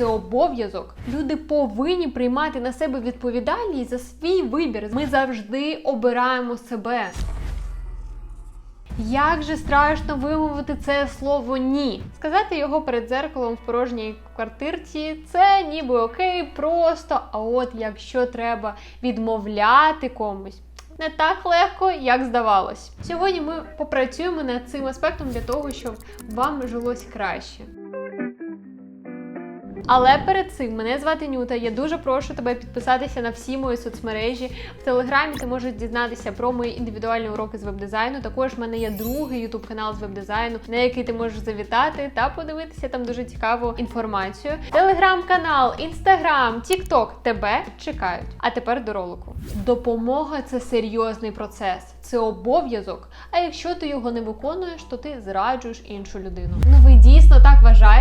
це обов'язок. Люди повинні приймати на себе відповідальність за свій вибір. Ми завжди обираємо себе. Як же страшно вимовити це слово ні. Сказати його перед дзеркалом в порожній квартирці це ніби окей, просто. А от якщо треба відмовляти комусь. Не так легко, як здавалось. Сьогодні ми попрацюємо над цим аспектом для того, щоб вам жилось краще. Але перед цим мене звати Нюта. Я дуже прошу тебе підписатися на всі мої соцмережі. В телеграмі ти можеш дізнатися про мої індивідуальні уроки з веб-дизайну. Також в мене є другий ютуб канал з веб-дизайну, на який ти можеш завітати та подивитися там дуже цікаву інформацію. Телеграм-канал, інстаграм, тікток тебе чекають. А тепер до ролику. Допомога це серйозний процес, це обов'язок. А якщо ти його не виконуєш, то ти зраджуєш іншу людину. Ну ви дійсно так вважаєте?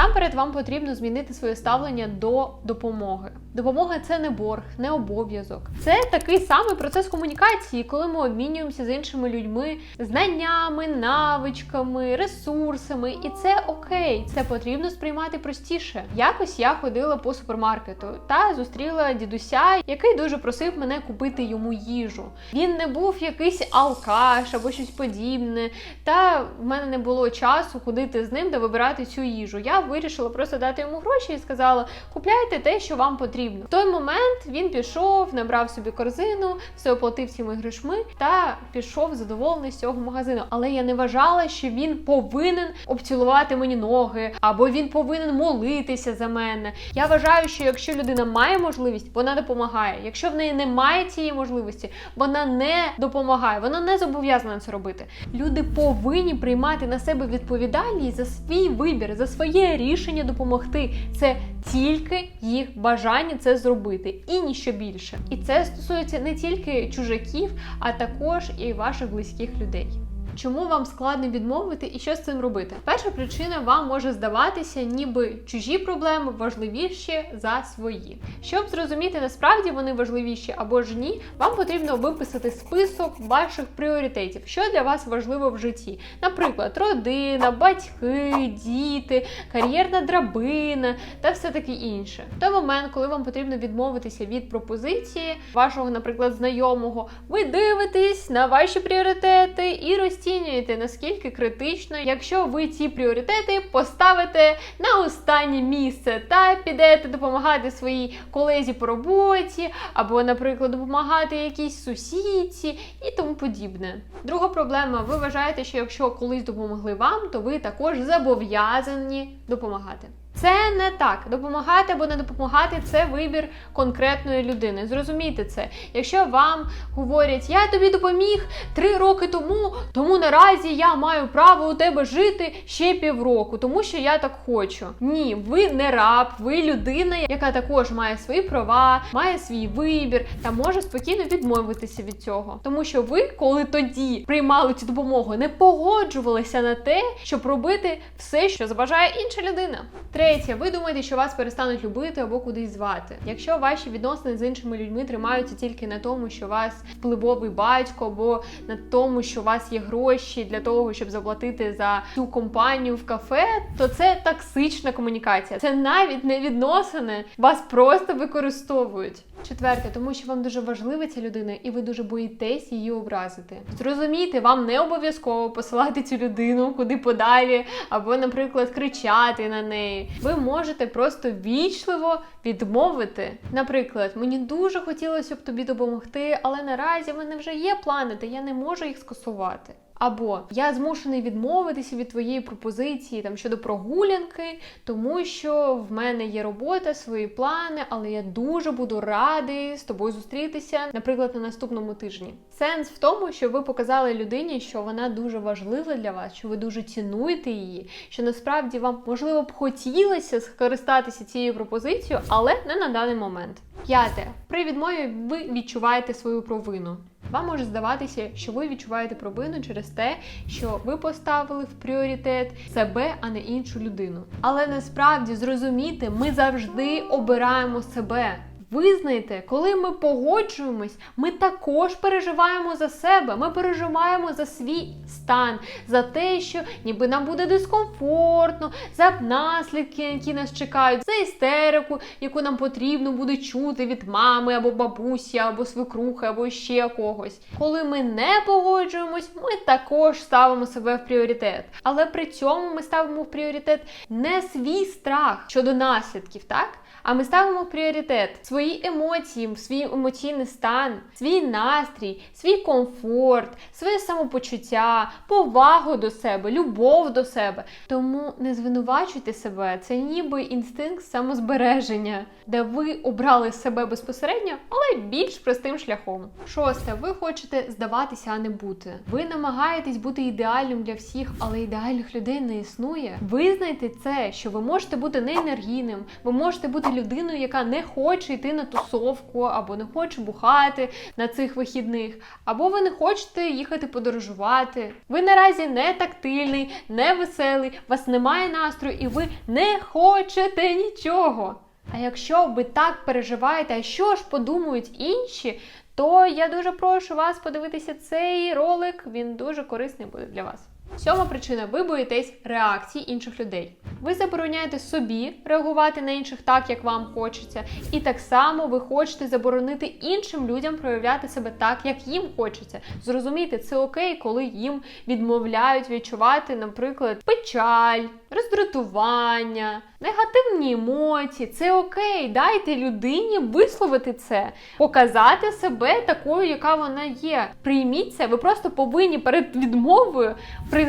Насамперед вам потрібно змінити своє ставлення до допомоги. Допомога це не борг, не обов'язок. Це такий самий процес комунікації, коли ми обмінюємося з іншими людьми знаннями, навичками, ресурсами, і це окей. Це потрібно сприймати простіше. Якось я ходила по супермаркету та зустріла дідуся, який дуже просив мене купити йому їжу. Він не був якийсь алкаш або щось подібне. Та в мене не було часу ходити з ним та вибирати цю їжу. Я вирішила просто дати йому гроші і сказала: купляйте те, що вам потрібно. В той момент він пішов, набрав собі корзину, все оплатив цими грошми та пішов задоволений з цього магазину. Але я не вважала, що він повинен обцілувати мені ноги, або він повинен молитися за мене. Я вважаю, що якщо людина має можливість, вона допомагає. Якщо в неї немає цієї можливості, вона не допомагає, вона не зобов'язана це робити. Люди повинні приймати на себе відповідальність за свій вибір, за своє рішення допомогти. Це тільки їх бажання це зробити, і ніщо більше. І це стосується не тільки чужаків, а також і ваших близьких людей. Чому вам складно відмовити і що з цим робити? Перша причина вам може здаватися, ніби чужі проблеми важливіші за свої. Щоб зрозуміти, насправді вони важливіші або ж ні, вам потрібно виписати список ваших пріоритетів, що для вас важливо в житті. Наприклад, родина, батьки, діти, кар'єрна драбина та все таке інше. В той момент, коли вам потрібно відмовитися від пропозиції вашого, наприклад, знайомого, ви дивитесь на ваші пріоритети і розцінюєте, наскільки критично, якщо ви ці пріоритети поставите на останнє місце та підете допомагати своїй колезі по роботі, або, наприклад, допомагати якійсь сусідці і тому подібне. Друга проблема: ви вважаєте, що якщо колись допомогли вам, то ви також зобов'язані допомагати. Це не так. Допомагати або не допомагати це вибір конкретної людини. Зрозумійте це. Якщо вам говорять, я тобі допоміг три роки тому, тому наразі я маю право у тебе жити ще півроку, тому що я так хочу. Ні, ви не раб, ви людина, яка також має свої права, має свій вибір та може спокійно відмовитися від цього. Тому що ви, коли тоді приймали цю допомогу, не погоджувалися на те, щоб робити все, що забажає інша людина. Третє, ви думаєте, що вас перестануть любити або кудись звати. Якщо ваші відносини з іншими людьми тримаються тільки на тому, що вас впливовий батько, або на тому, що у вас є гроші для того, щоб заплатити за цю компанію в кафе, то це токсична комунікація. Це навіть не відносини, вас просто використовують. Четверте, тому що вам дуже важлива ця людина, і ви дуже боїтесь її образити. Зрозумійте, вам не обов'язково посилати цю людину куди подалі, або, наприклад, кричати на неї. Ви можете просто вічливо відмовити. Наприклад, мені дуже хотілося б тобі допомогти, але наразі в мене вже є плани, та я не можу їх скасувати. Або я змушений відмовитися від твоєї пропозиції там щодо прогулянки, тому що в мене є робота, свої плани, але я дуже буду радий з тобою зустрітися, наприклад, на наступному тижні. Сенс в тому, що ви показали людині, що вона дуже важлива для вас, що ви дуже цінуєте її, що насправді вам можливо б хотілося скористатися цією пропозицією, але не на даний момент. П'яте при відмові ви відчуваєте свою провину. Вам може здаватися, що ви відчуваєте провину через те, що ви поставили в пріоритет себе, а не іншу людину. Але насправді зрозуміти, ми завжди обираємо себе. Визнайте, коли ми погоджуємось, ми також переживаємо за себе. Ми переживаємо за свій стан, за те, що ніби нам буде дискомфортно, за наслідки, які нас чекають, за істерику, яку нам потрібно буде чути від мами або бабусі, або свекрухи, або ще когось. Коли ми не погоджуємось, ми також ставимо себе в пріоритет. Але при цьому ми ставимо в пріоритет не свій страх щодо наслідків, так? А ми ставимо в пріоритет свої емоції, свій емоційний стан, свій настрій, свій комфорт, своє самопочуття, повагу до себе, любов до себе. Тому не звинувачуйте себе, це ніби інстинкт самозбереження, де ви обрали себе безпосередньо, але більш простим шляхом. Шосте, ви хочете здаватися, а не бути. Ви намагаєтесь бути ідеальним для всіх, але ідеальних людей не існує. Визнайте це, що ви можете бути неенергійним, ви можете бути людиною, яка не хоче йти на тусовку, або не хоче бухати на цих вихідних, або ви не хочете їхати подорожувати. Ви наразі не тактильний, не веселий, у вас немає настрою, і ви не хочете нічого. А якщо ви так переживаєте, а що ж подумають інші, то я дуже прошу вас подивитися цей ролик, він дуже корисний буде для вас. Сьома причина: ви боїтесь реакцій інших людей. Ви забороняєте собі реагувати на інших так, як вам хочеться, і так само ви хочете заборонити іншим людям проявляти себе так, як їм хочеться. Зрозумійте, це окей, коли їм відмовляють відчувати, наприклад, печаль, роздратування, негативні емоції. Це окей, дайте людині висловити це, показати себе такою, яка вона є. Прийміть це, ви просто повинні перед відмовою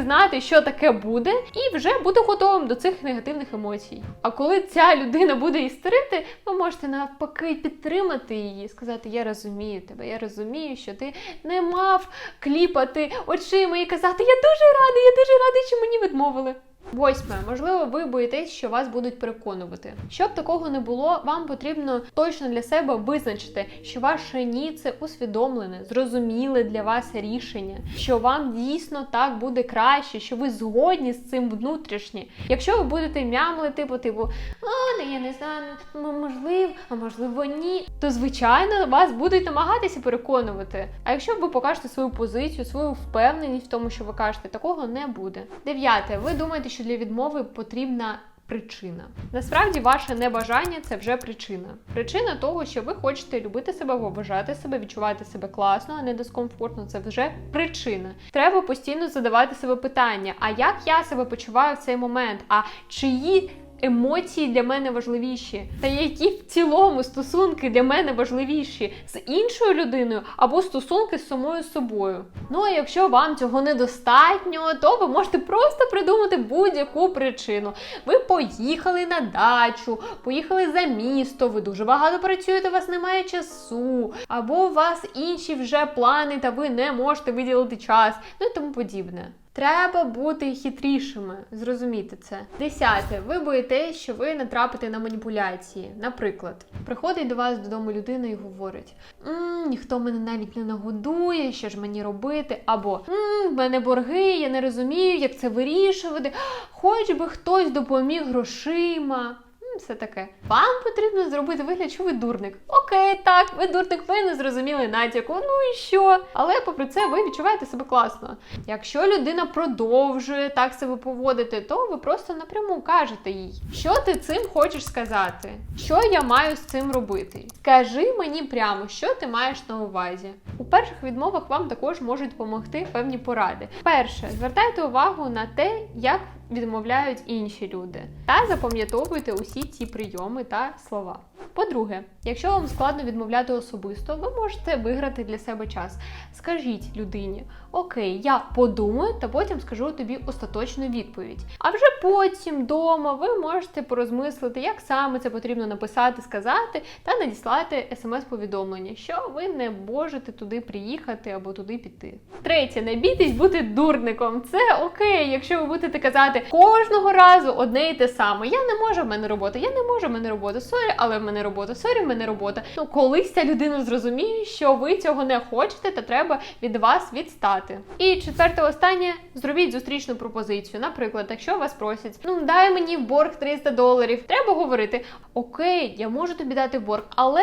признати, що таке буде, і вже бути готовим до цих негативних емоцій. А коли ця людина буде істерити, ви можете навпаки підтримати її, сказати: Я розумію тебе, я розумію, що ти не мав кліпати очима і казати Я дуже радий, я дуже радий, що мені відмовили. Восьме, можливо, ви боїтесь, що вас будуть переконувати. Щоб такого не було, вам потрібно точно для себе визначити, що ваше ні це усвідомлене, зрозуміле для вас рішення, що вам дійсно так буде краще, що ви згодні з цим внутрішнє. Якщо ви будете мямлити по типу, а не я не знаю, ну можливо, а можливо, ні, то звичайно вас будуть намагатися переконувати. А якщо ви покажете свою позицію, свою впевненість в тому, що ви кажете, такого не буде. Дев'яте, ви думаєте, що для відмови потрібна. Причина насправді ваше небажання це вже причина. Причина того, що ви хочете любити себе, поважати себе, відчувати себе класно, а не дискомфортно. Це вже причина. Треба постійно задавати себе питання: а як я себе почуваю в цей момент? А чиї емоції для мене важливіші, та які в цілому стосунки для мене важливіші з іншою людиною або стосунки з самою собою. Ну а якщо вам цього недостатньо, то ви можете просто придумати будь-яку причину. Ви поїхали на дачу, поїхали за місто, ви дуже багато працюєте, у вас немає часу, або у вас інші вже плани, та ви не можете виділити час, ну і тому подібне. Треба бути хитрішими, зрозуміти це. Десяте. Ви боїтесь, що ви натрапите на маніпуляції. Наприклад, приходить до вас додому людина і говорить: М, ніхто мене навіть не нагодує, що ж мені робити? Або М, в мене борги, я не розумію, як це вирішувати. Хоч би хтось допоміг грошима. Все таке. Вам потрібно зробити вигляд, що ви дурник. Окей, так, ви дурник, ви не зрозуміли натяку. Ну і що? Але попри це ви відчуваєте себе класно. Якщо людина продовжує так себе поводити, то ви просто напряму кажете їй, що ти цим хочеш сказати, що я маю з цим робити. Скажи мені прямо, що ти маєш на увазі. У перших відмовах вам також можуть допомогти певні поради. Перше, звертайте увагу на те, як відмовляють інші люди, та запам'ятовуйте усі ці прийоми та слова. По-друге, якщо вам складно відмовляти особисто, ви можете виграти для себе час. Скажіть людині: Окей, я подумаю, та потім скажу тобі остаточну відповідь. А вже потім вдома ви можете порозмислити, як саме це потрібно написати, сказати та надіслати смс-повідомлення, що ви не можете туди приїхати або туди піти. Третє, не бійтесь бути дурником. Це окей, якщо ви будете казати кожного разу одне і те саме. Я не можу в мене робота, я не можу в мене робота, сорі, але в мене мене робота, сорі, в мене робота. Ну, колись ця людина зрозуміє, що ви цього не хочете, та треба від вас відстати. І четверте, останнє, зробіть зустрічну пропозицію. Наприклад, якщо вас просять, ну дай мені в борг 300 доларів, треба говорити: Окей, я можу тобі дати борг, але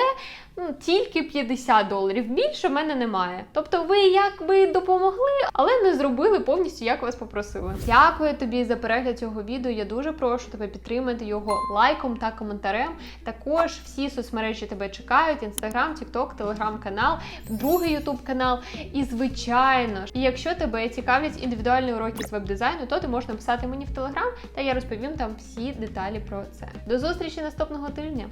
ну, тільки 50 доларів. Більше в мене немає. Тобто, ви якби допомогли, але не зробили повністю, як вас попросили. Дякую тобі за перегляд цього відео. Я дуже прошу тебе підтримати його лайком та коментарем. Також всі соцмережі тебе чекають: інстаграм, тікток, телеграм-канал, другий ютуб канал. І звичайно ж, якщо тебе цікавлять індивідуальні уроки з веб-дизайну, то ти можеш написати мені в телеграм, та я розповім там всі деталі про це. До зустрічі наступного тижня.